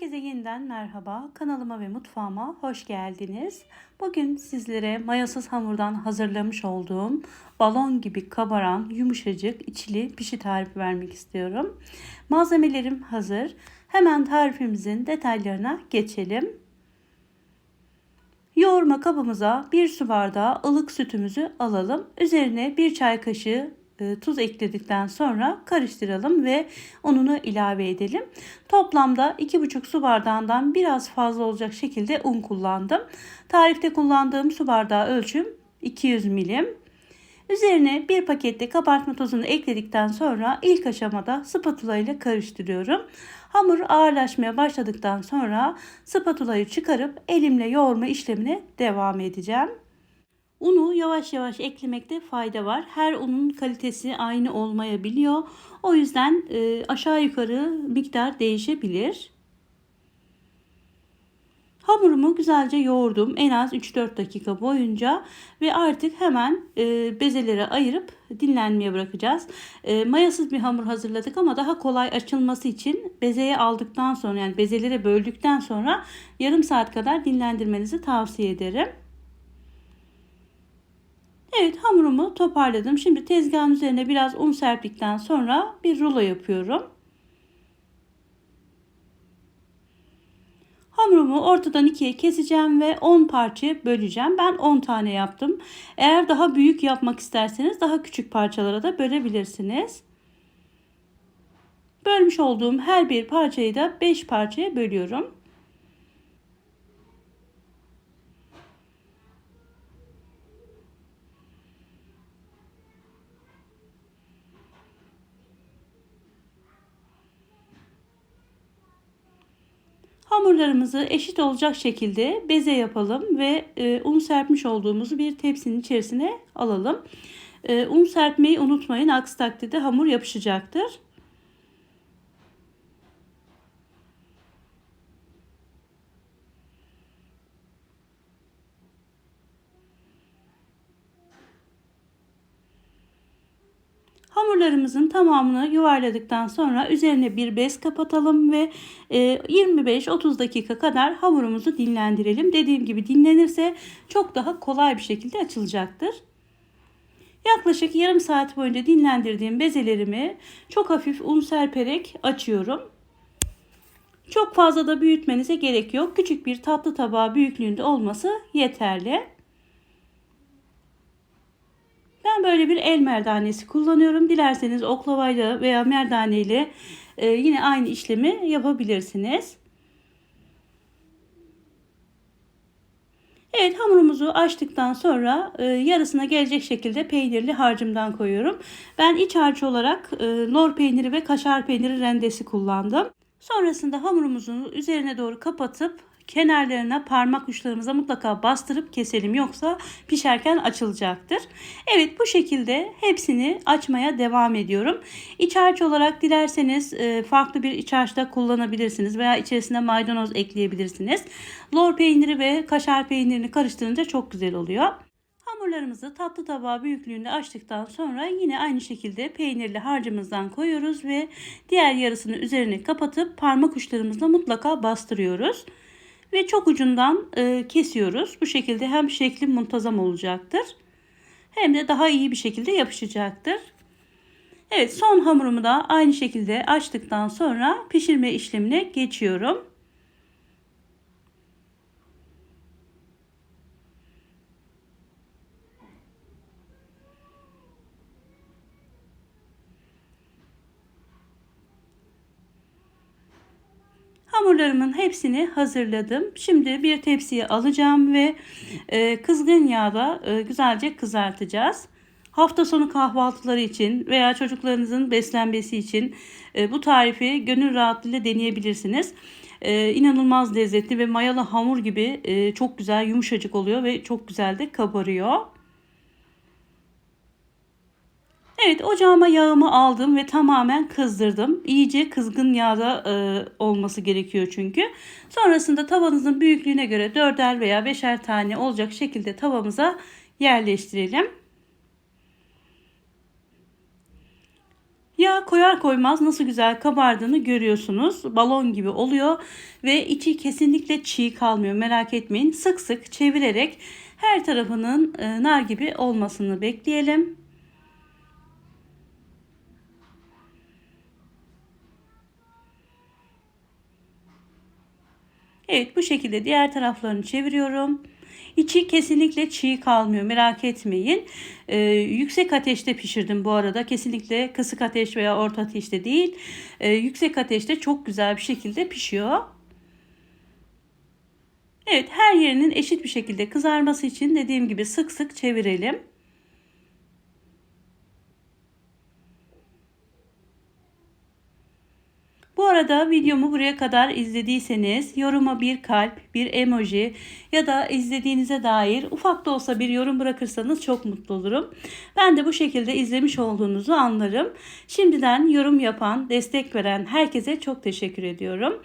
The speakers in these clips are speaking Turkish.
Herkese yeniden merhaba. Kanalıma ve mutfağıma hoş geldiniz. Bugün sizlere mayasız hamurdan hazırlamış olduğum balon gibi kabaran yumuşacık içli pişi tarifi vermek istiyorum. Malzemelerim hazır. Hemen tarifimizin detaylarına geçelim. Yoğurma kabımıza bir su bardağı ılık sütümüzü alalım. Üzerine bir çay kaşığı tuz ekledikten sonra karıştıralım ve ununu ilave edelim. Toplamda 2,5 su bardağından biraz fazla olacak şekilde un kullandım. Tarifte kullandığım su bardağı ölçüm 200 milim. Üzerine bir pakette kabartma tozunu ekledikten sonra ilk aşamada spatula ile karıştırıyorum. Hamur ağırlaşmaya başladıktan sonra spatulayı çıkarıp elimle yoğurma işlemine devam edeceğim. Unu yavaş yavaş eklemekte fayda var. Her unun kalitesi aynı olmayabiliyor. O yüzden e, aşağı yukarı miktar değişebilir. Hamurumu güzelce yoğurdum en az 3-4 dakika boyunca ve artık hemen e, bezelere ayırıp dinlenmeye bırakacağız. E, mayasız bir hamur hazırladık ama daha kolay açılması için bezeye aldıktan sonra yani bezelere böldükten sonra yarım saat kadar dinlendirmenizi tavsiye ederim. Evet hamurumu toparladım. Şimdi tezgahın üzerine biraz un serptikten sonra bir rulo yapıyorum. Hamurumu ortadan ikiye keseceğim ve 10 parçaya böleceğim. Ben 10 tane yaptım. Eğer daha büyük yapmak isterseniz daha küçük parçalara da bölebilirsiniz. Bölmüş olduğum her bir parçayı da 5 parçaya bölüyorum. Hamurlarımızı eşit olacak şekilde beze yapalım ve e, un serpmiş olduğumuz bir tepsinin içerisine alalım. E, un serpmeyi unutmayın aksi takdirde hamur yapışacaktır. Hamurlarımızın tamamını yuvarladıktan sonra üzerine bir bez kapatalım ve 25-30 e, dakika kadar hamurumuzu dinlendirelim. Dediğim gibi dinlenirse çok daha kolay bir şekilde açılacaktır. Yaklaşık yarım saat boyunca dinlendirdiğim bezelerimi çok hafif un serperek açıyorum. Çok fazla da büyütmenize gerek yok. Küçük bir tatlı tabağı büyüklüğünde olması yeterli. Ben böyle bir el merdanesi kullanıyorum. Dilerseniz oklavayla veya merdaneyle e, yine aynı işlemi yapabilirsiniz. Evet hamurumuzu açtıktan sonra e, yarısına gelecek şekilde peynirli harcımdan koyuyorum. Ben iç harcı olarak e, lor peyniri ve kaşar peyniri rendesi kullandım. Sonrasında hamurumuzun üzerine doğru kapatıp kenarlarına parmak uçlarımıza mutlaka bastırıp keselim yoksa pişerken açılacaktır. Evet bu şekilde hepsini açmaya devam ediyorum. İç harç olarak dilerseniz e, farklı bir iç harç da kullanabilirsiniz veya içerisine maydanoz ekleyebilirsiniz. Lor peyniri ve kaşar peynirini karıştırınca çok güzel oluyor. Hamurlarımızı tatlı tabağı büyüklüğünde açtıktan sonra yine aynı şekilde peynirli harcımızdan koyuyoruz ve diğer yarısını üzerine kapatıp parmak uçlarımızla mutlaka bastırıyoruz. Ve çok ucundan e, kesiyoruz. Bu şekilde hem şekli muntazam olacaktır. Hem de daha iyi bir şekilde yapışacaktır. Evet son hamurumu da aynı şekilde açtıktan sonra pişirme işlemine geçiyorum. Hamurlarımın hepsini hazırladım. Şimdi bir tepsiye alacağım ve e, kızgın yağda e, güzelce kızartacağız. Hafta sonu kahvaltıları için veya çocuklarınızın beslenmesi için e, bu tarifi gönül rahatlığıyla deneyebilirsiniz. E, inanılmaz lezzetli ve mayalı hamur gibi e, çok güzel yumuşacık oluyor ve çok güzel de kabarıyor. Evet ocağıma yağımı aldım ve tamamen kızdırdım. İyice kızgın yağda e, olması gerekiyor çünkü. Sonrasında tavanızın büyüklüğüne göre dörder veya beşer tane olacak şekilde tavamıza yerleştirelim. Yağ koyar koymaz nasıl güzel kabardığını görüyorsunuz. Balon gibi oluyor ve içi kesinlikle çiğ kalmıyor. Merak etmeyin. Sık sık çevirerek her tarafının e, nar gibi olmasını bekleyelim. Evet bu şekilde diğer taraflarını çeviriyorum. İçi kesinlikle çiğ kalmıyor merak etmeyin. Ee, yüksek ateşte pişirdim bu arada. Kesinlikle kısık ateş veya orta ateşte değil. Ee, yüksek ateşte çok güzel bir şekilde pişiyor. Evet her yerinin eşit bir şekilde kızarması için dediğim gibi sık sık çevirelim. Bu arada videomu buraya kadar izlediyseniz yoruma bir kalp, bir emoji ya da izlediğinize dair ufak da olsa bir yorum bırakırsanız çok mutlu olurum. Ben de bu şekilde izlemiş olduğunuzu anlarım. Şimdiden yorum yapan, destek veren herkese çok teşekkür ediyorum.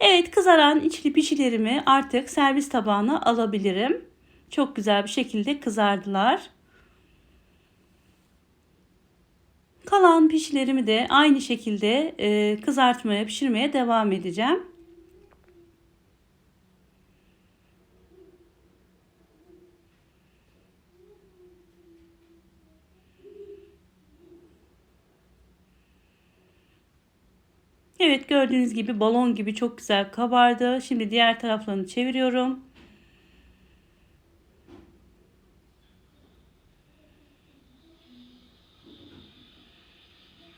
Evet kızaran içli pişilerimi artık servis tabağına alabilirim. Çok güzel bir şekilde kızardılar. Kalan pişilerimi de aynı şekilde e, kızartmaya, pişirmeye devam edeceğim. Evet gördüğünüz gibi balon gibi çok güzel kabardı. Şimdi diğer taraflarını çeviriyorum.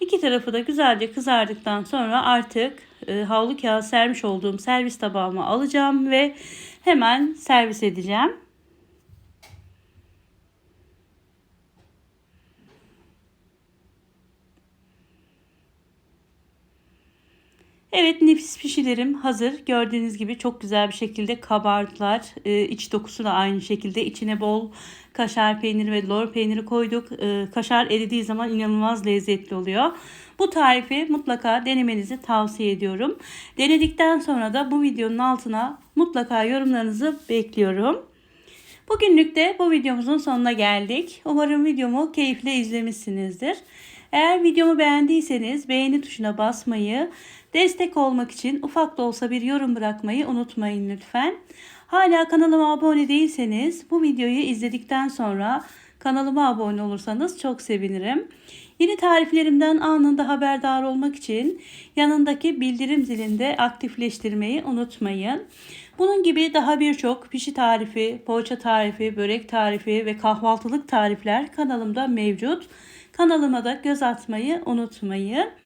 İki tarafı da güzelce kızardıktan sonra artık e, havlu kağıt sermiş olduğum servis tabağıma alacağım ve hemen servis edeceğim. Evet nefis pişilerim hazır. Gördüğünüz gibi çok güzel bir şekilde kabardılar. Ee, iç dokusu da aynı şekilde. İçine bol kaşar peyniri ve lor peyniri koyduk. Ee, kaşar eridiği zaman inanılmaz lezzetli oluyor. Bu tarifi mutlaka denemenizi tavsiye ediyorum. Denedikten sonra da bu videonun altına mutlaka yorumlarınızı bekliyorum. Bugünlük de bu videomuzun sonuna geldik. Umarım videomu keyifle izlemişsinizdir. Eğer videomu beğendiyseniz beğeni tuşuna basmayı, destek olmak için ufak da olsa bir yorum bırakmayı unutmayın lütfen. Hala kanalıma abone değilseniz bu videoyu izledikten sonra kanalıma abone olursanız çok sevinirim. Yeni tariflerimden anında haberdar olmak için yanındaki bildirim zilinde aktifleştirmeyi unutmayın. Bunun gibi daha birçok pişi tarifi, poğaça tarifi, börek tarifi ve kahvaltılık tarifler kanalımda mevcut. Kanalıma da göz atmayı unutmayın.